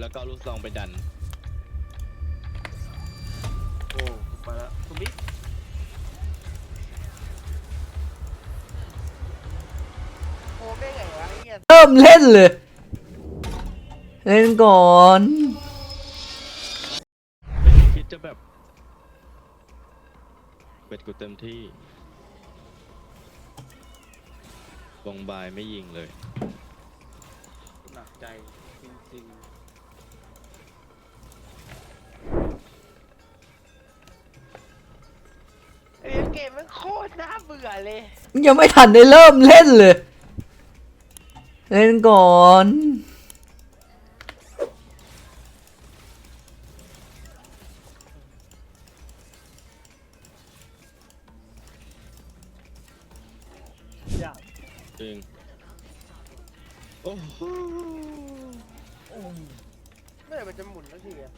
แล้วก็เอาลูกซองไปดัน โอ้ไปแล้วคุณบิ๊กโอ้ได้ไงวะไอ้เหี้ยเริ่มเล่นเลย เล่นก่อน ไม่ได้คิดจะแบบเป็ดกูเต็มที่วงบายไม่ยิงเลย หนักใจ จริงไอ้เกมมันโคตรน่าเบื่อเลย ยังไม่ทันได้เริ่มเล่นเลย เล่นก่อน มื่อไหร่มันจะหมุนสักทีอะ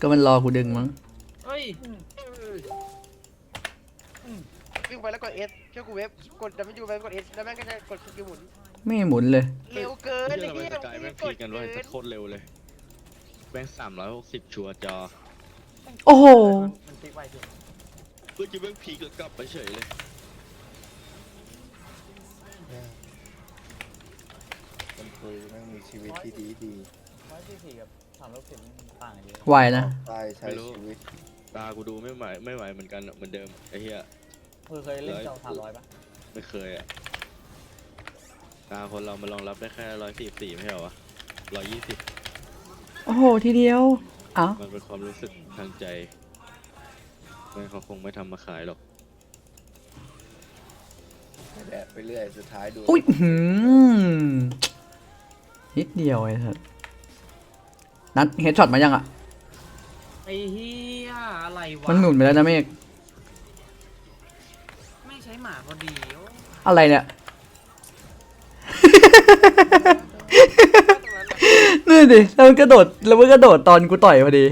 ก็มันรอกูดึงมั้ง เฮ้ยวิ่งไปแล้วกด S เชื่อกูเว็บกด W ไปกด S แล้วแม่งก็จะกดสกิลหมุน ไม่หมุนเลย เร็วเกินเรื่องไอ้อะไรเหี้ยสกายแม่งกพีดกันไว้เกิแต่นโคตรเร็วเลยแม่งสามร้อยหกสิบชัวร์จอโอ้โห มันติ๊กไวจริงเมื่อกี้แม่งพีกแล้วกลับไปเฉยเลยคนคุยแม่งมีชีวิตที่ดีดี ร้อยสี่สี่กับสามร้อยสิบต่างกันเยอะไหวนะตายใช้ไม่รู้ชีวิตตากูดูไม่ไหวไม่ไหวเหมือนกันอะเหมือนเดิมไอ้เหี้ยคือเคยเล่นจอสามร้อยปะไม่เคยอะตาคนเรามันรองรับได้แค่ร้อยสี่สี่ไม่ใช่เหรอวะร้อยยี่สิบโอ้โห ทีเดียวเอ้ามันเป็นความรู้สึกทางใจไม่เขาคงไม่ทำมาขายหรอกแดดไปเรื่อยสุดท้ายดู อุ้ยหืมนิดเดียวไอ้สัส นัดเฮดช็อตมายังอะ ไอ้เฮียอะไรวะมันหมุนไปแล้วนะเมฆไม่ใช้หมาพอดีโอ้อะไรเนี่ยตรงนั้นน่ะนี่ดิแล้วมันกระโดดแล้วมันกระโดดตอนกูต่อยพอดี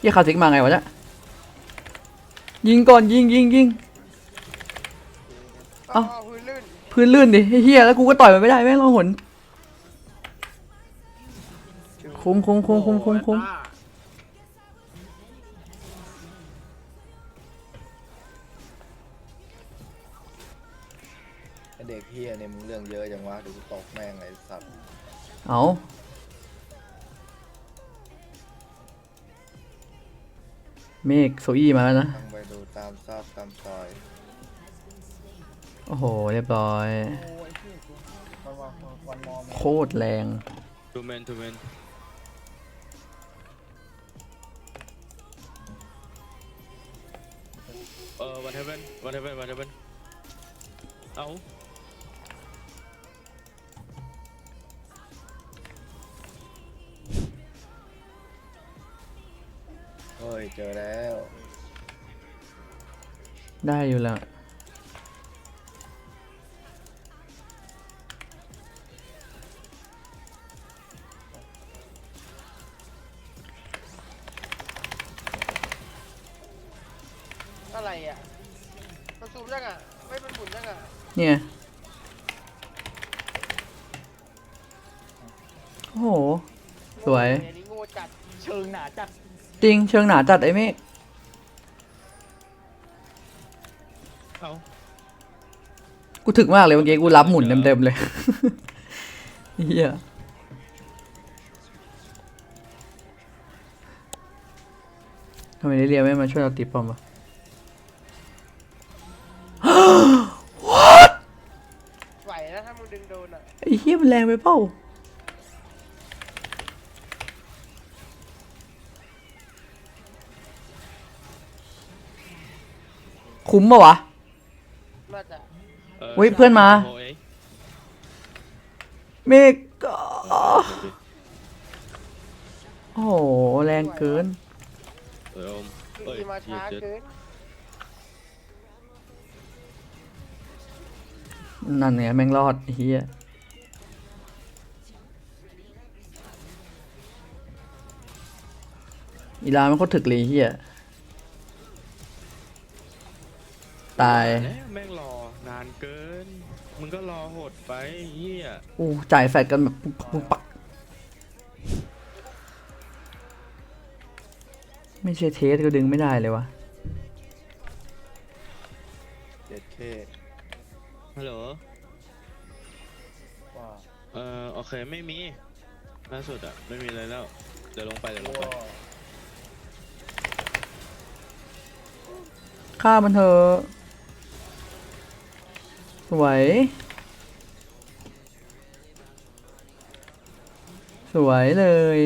เยี่ยคาซิกมาไงวะเนี่ยยิงก่อนยิงยิงยิงอ๋อเอ้า พื้นลื่นพื้นลื่นดิเฮียแล้วกูก็ต่อยมันไม่ได้แม่งเราหนคุ้มคุ้มคุ้มคุ้มคุ้มคุ้ม เมฆโซอี้มาแล้วนะตั้งไปดูตามซอกตามซอยโอ้โห เรียบร้อยโอ้ยพี่กูวันวันวันมอมโคตรแรง ทูเมนทูเมนเออวันเทเวนวันเทเวนวันเทเวนเอา จอแล้ว ได้อยู่แล้ว อะไรอะมันซูมยังอะ ไม่มันหมุนยังอะเนี่ย โอ้โห สวยโอ้อันนี้โง่จัด เชิงหนาจัด จริงเชิงหนาจัดไอ้เมฆเอากูถึกมากเลยเมื่อกี้กูรับหมุนเต็มๆเลยเฮียทำไมลิเลียไม่มาช่วยเราตีป้อมวะไหวนะถ้ามึงดึงโดนอะ ไอ้เฮียมันแรงไปเปล่า คุ้มปะวะ ว่าจะเฮ้ยเพื่อนมา โยเมฆโอ้โหแรงเกินนั่นเนี่ยแม่งรอดเฮียอีลาไม่ค่อยถึกเลยเฮีย ตาย แล้วแม่งรอนานเกิน มึงก็รอโหดไปเฮียอู้จ่ายแฟดกันแบบปุ๊บปุ๊บปัก ไม่ใช่เทสก็ดึงไม่ได้เลยวะเจ็ดเคฮัลโหล ว่าเออโอเคไม่มี ล่าสุดอะไม่มีอะไรแล้ว เดี๋ยวลงไปเดี๋ยวลงไป ฆ่ามันเถอะ สวย สวยเลย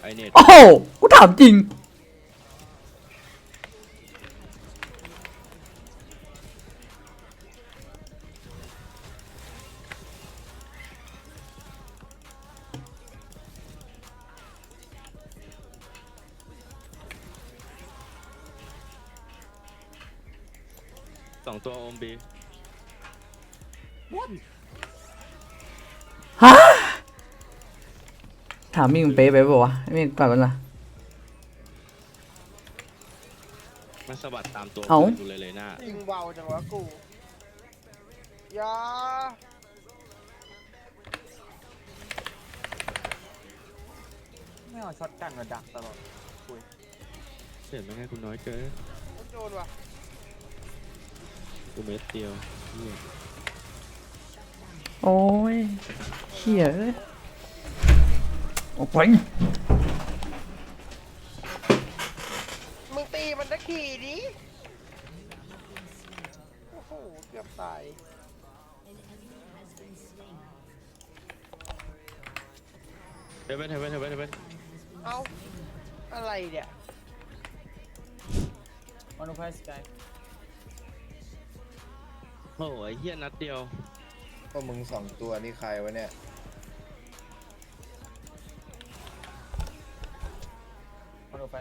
ไอเน็ตโอ้โหกูถามจริง สองตัวโอมบีฮะถามมิ่งมันเป๊ะไปป่าวะมิ่งกลับกันละ มันสะบัดตามตัวเอ้า กูเลยเลยหน้ายิงเบาจังวะกูอยาไม่เอาช็อตกันมาดักตลอดเห็นไหมไงกูน้อยเกินมันโดนว่ะ กูเม็ดเดียวเหี้ยโอ้ยเขี้ยเอ้ยออกไปมึงตีมันตะขี่ดิโอ้โห เกือบตาย เทเวนเทเวนเทเวนเทเวนเอ้าอะไรเนี่ยมนุษย์ไพสกาย โอ้โหไอ้เหี้ยนัดเดียวก็มึงสองตัวนี่ใครวะเนี่ยมนุษย์ไพ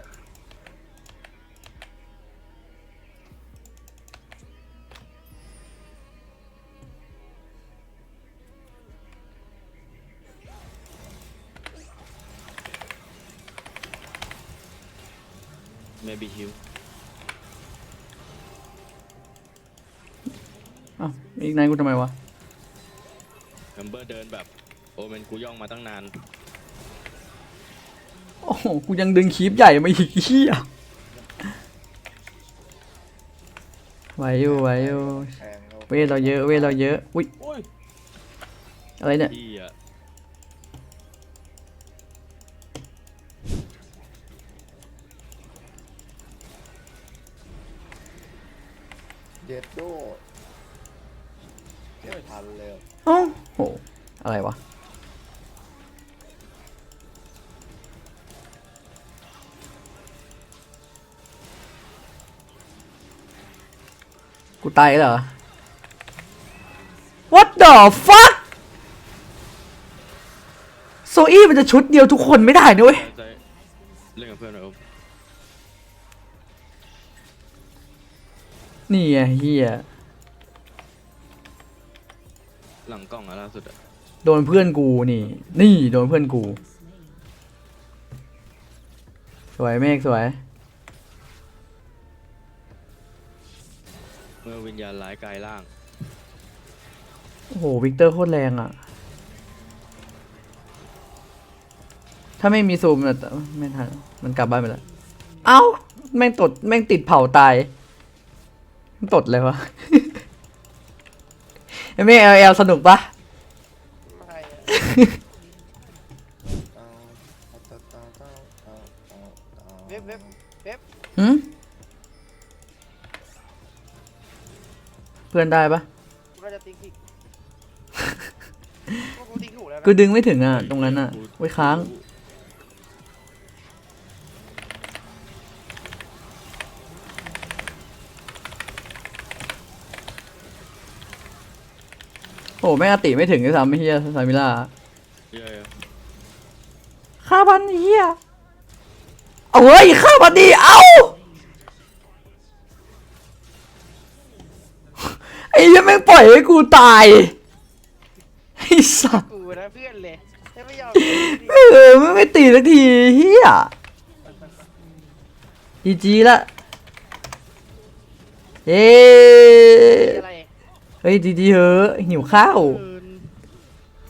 เมบีฮิว อ้าวอีกนายกูทำไมวะแอมเบอร์เดินแบบโอเมนกูย่องมาตั้งนาน โอ้โหกูยังดึงคีบใหญ่มาอีกเหี้ยไหวอยู่ไหวอยู่แทงเขาเวทเราเยอะเวทเราเยอะอุ้ยอุ้ยอะไรเนี่ยพี่อะเจ็ดโด เจ็ดพันเลยเอ้าโห อะไรวะ กูตายแล้วเหรอ What the fuck โซอี้มันจะชุดเดียวทุกคนไม่ได้นะเว้ย ใจเล่นกับเพื่อนหน่อยโอมนี่ไงเฮีย หลังกล้องอะล่าสุดอะโดนเพื่อนกูนี่ นี่โดนเพื่อนกู สวยเมฆสวย เมื่อวิญญาณร้ายกายร่าง โอ้โหวิกเตอร์โคตรแรงอะ ถ้าไม่มีซูมน่ะแต่ไม่ทันมันกลับบ้านไปแล้ว เอ้า แม่งตด แม่งติดเผาตายมันตดเลยวะ ไอ้เมฆเอลเอลสนุกปะไม่อะเอาเอาเอาเอาเอาเอาเอาเว็บเว็บเว็บหืมเพื่อนได้ปะกูน่าจะติ๊กผิดพวกกูติ๊กถูกแล้วนะกูดึงไม่ถึงอะ ตรงนั้นอะ ไว้ค้าง อ้แม่งอติไม่ถึงด้วยซ้ำไม่เฮียซามิล่าเหี้ยอะฆ่าพันเฮียเอาเฮ้ยฆ่าพันดีเอา ไอ้เหี้ยังแม่งปล่อยให้กูตาย ไอ้สัสกูนะเพื่อนเลยใช่ปะไม่ยอมเออไม่ไม่ตีสักทีเฮียจีจีละเอ้อะไร เฮ้ยจีจีเหอะหิวข้าว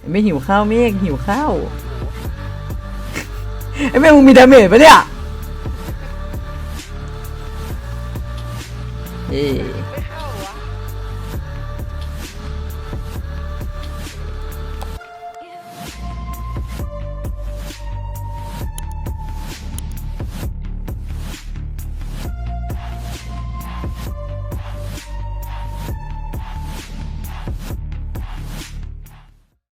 ไม่หิวข้าวเมฆหิวข้าวไอ้เมฆมึงมีดาเมจปะเนี่ยเอ้